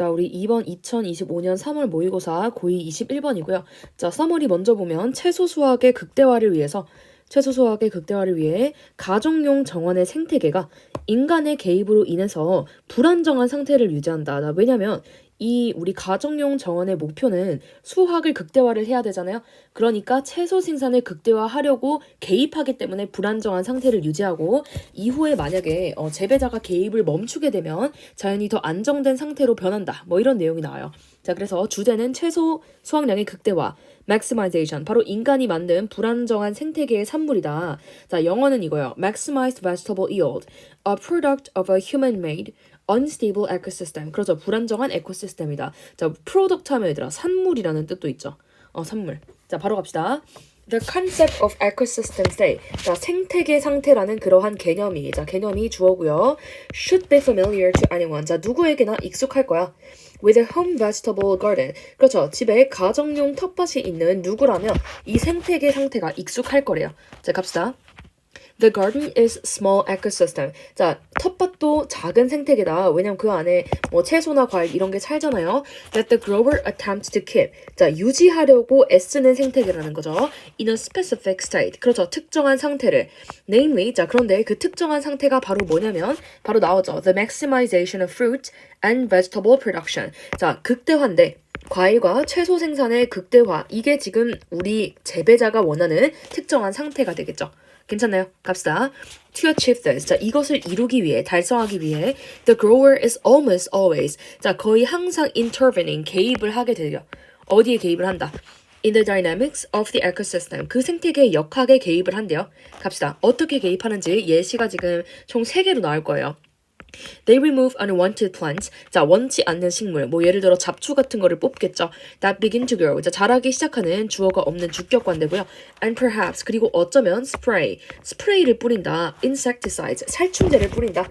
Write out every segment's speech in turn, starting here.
자, 우리 이번 2025년 3월 모의고사 고2 21번이고요. 자, 서머리 먼저 보면 채소 수확의 극대화를 위해서 채소 수확의 극대화를 위해 가정용 정원의 생태계가 인간의 개입으로 인해서 불안정한 상태를 유지한다. 자, 왜냐면 이 우리 가정용 정원의 목표는 수확을 극대화를 해야 되잖아요. 그러니까 채소 생산을 극대화하려고 개입하기 때문에 불안정한 상태를 유지하고 이후에 만약에 어, 재배자가 개입을 멈추게 되면 자연이 더 안정된 상태로 변한다. 뭐 이런 내용이 나와요. 자, 그래서 주제는 채소 수확량의 극대화, maximization. 바로 인간이 만든 불안정한 생태계의 산물이다. 자, 영어는 이거예요. maximized vegetable yield, a product of a human-made unstable ecosystem. 그렇죠. 불안정한 에코시스템이다. 자, 프로덕트 하면 얘들아 산물이라는 뜻도 있죠. 어, 산물. 자, 바로 갑시다. The concept of ecosystem state. 자, 생태계 상태라는 그러한 개념이, 자, 개념이 주어고요. Should be familiar to anyone. 자, 누구에게나 익숙할 거야. With a home vegetable garden. 그렇죠. 집에 가정용 텃밭이 있는 누구라면 이 생태계 상태가 익숙할 거래요. 자, 갑시다. The garden is small ecosystem. 자, 텃밭도 작은 생태계다. 왜냐면 그 안에 뭐 채소나 과일 이런 게 살잖아요. That the grower attempts to keep. 자, 유지하려고 애쓰는 생태계라는 거죠. In a specific state. 그렇죠. 특정한 상태를. Namely, 자, 그런데 그 특정한 상태가 바로 뭐냐면 바로 나오죠. The maximization of fruit and vegetable production. 자, 극대화인데 과일과 채소 생산의 극대화. 이게 지금 우리 재배자가 원하는 특정한 상태가 되겠죠. 괜찮나요? 갑시다. To achieve this. 자, 이것을 이루기 위해, 달성하기 위해 the grower is almost always. 자, 거의 항상 intervening, 개입을 하게 되죠. 어디에 개입을 한다? In the dynamics of the ecosystem. 그 생태계의 역학에 개입을 한대요. 갑시다. 어떻게 개입하는지 예시가 지금 총 3개로 나올 거예요. They remove unwanted plants. 자, 원치 않는 식물. 뭐 예를 들어 잡초 같은 거를 뽑겠죠. That begin to grow. 자, 자라기 시작하는 주어가 없는 주격관대고요. And perhaps 그리고 어쩌면 spray. 스프레이를 뿌린다. insecticides. 살충제를 뿌린다.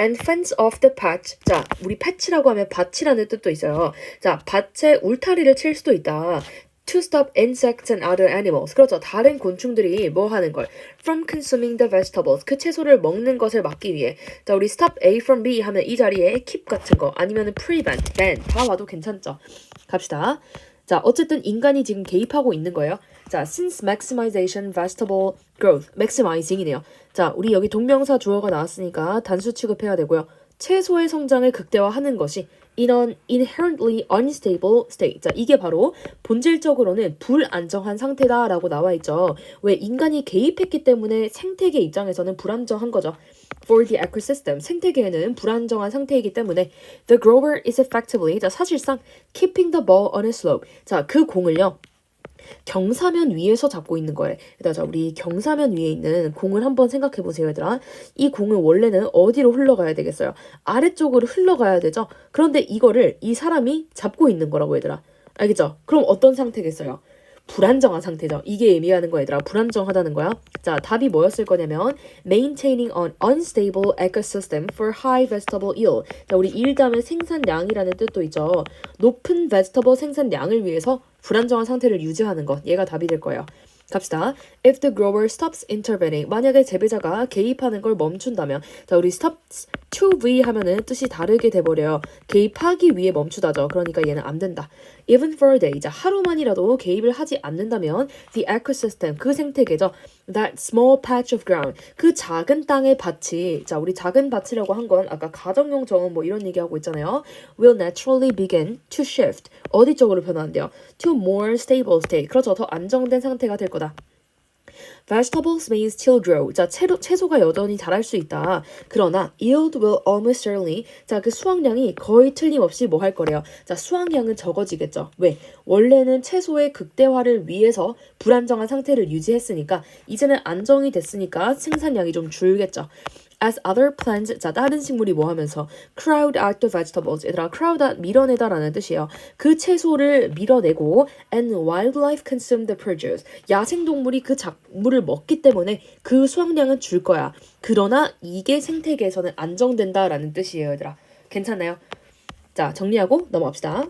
And fence off the patch. 자, 우리 patch라고 하면 밭이라는 뜻도 있어요. 자, 밭에 울타리를 칠 수도 있다. To stop insects and other animals. 그렇죠. 다른 곤충들이 뭐 하는 걸 from consuming the vegetables. 그 채소를 먹는 것을 막기 위해. 자, 우리 stop A from B 하면 이 자리에 keep 같은 거 아니면 prevent, ban 다 와도 괜찮죠. 갑시다. 자, 어쨌든 인간이 지금 개입하고 있는 거예요. 자, since maximization vegetable growth, maximizing이네요. 자, 우리 여기 동명사 주어가 나왔으니까 단수 취급해야 되고요. 채소의 성장을 극대화하는 것이 an inherently unstable state. 자, 이게 바로 본질적으로는 불안정한 상태다라고 나와 있죠. 왜 인간이 개입했기 때문에 생태계 입장에서는 불안정한 거죠. For the ecosystem, 생태계에는 불안정한 상태이기 때문에 the grower is effectively, 자, 사실상 keeping the ball on a slope. 자, 그 공을요. 경사면 위에서 잡고 있는 거예요. 얘들아, 자, 우리 경사면 위에 있는 공을 한번 생각해 보세요, 얘들아. 이 공은 원래는 어디로 흘러가야 되겠어요? 아래쪽으로 흘러가야 되죠? 그런데 이거를 이 사람이 잡고 있는 거라고, 얘들아. 알겠죠? 그럼 어떤 상태겠어요? 불안정한 상태죠. 이게 의미하는 거 얘들아. 불안정하다는 거야. 자, 답이 뭐였을 거냐면 maintaining an unstable ecosystem for high vegetable yield. 자, 우리 yield 하면 생산량이라는 뜻도 있죠. 높은 vegetable 생산량을 위해서 불안정한 상태를 유지하는 것. 얘가 답이 될 거예요. 갑시다. If the grower stops intervening. 만약에 재배자가 개입하는 걸 멈춘다면. 자, 우리 stops to be 하면은 뜻이 다르게 돼버려요. 개입하기 위해 멈추다죠. 그러니까 얘는 안 된다. Even for a day. 자, 하루만이라도 개입을 하지 않는다면 the ecosystem, 그 생태계죠. That small patch of ground. 그 작은 땅의 밭이, 자, 우리 작은 밭이라고 한 건 아까 가정용 정원 뭐 이런 얘기하고 있잖아요. will naturally begin to shift. 어디 쪽으로 변화한대요? to more stable state. 그렇죠. 더 안정된 상태가 될 거다. Vegetables may still grow. 자, 채로, 채소가 여전히 자랄 수 있다. 그러나 yield will almost certainly. 자, 그 수확량이 거의 틀림없이 뭐 할 거래요. 자, 수확량은 적어지겠죠. 왜? 원래는 채소의 극대화를 위해서 불안정한 상태를 유지했으니까 이제는 안정이 됐으니까 생산량이 좀 줄겠죠. As other plants 자 다른 식물이 뭐 하면서 crowd out the vegetables 얘들아 crowd out 밀어내다라는 뜻이에요. 그 채소를 밀어내고 and wildlife consume the produce. 야생 동물이 그 작물을 먹기 때문에 그 수확량은 줄 거야. 그러나 이게 생태계에서는 안정된다라는 뜻이에요 얘들아. 괜찮나요? 자 정리하고 넘어갑시다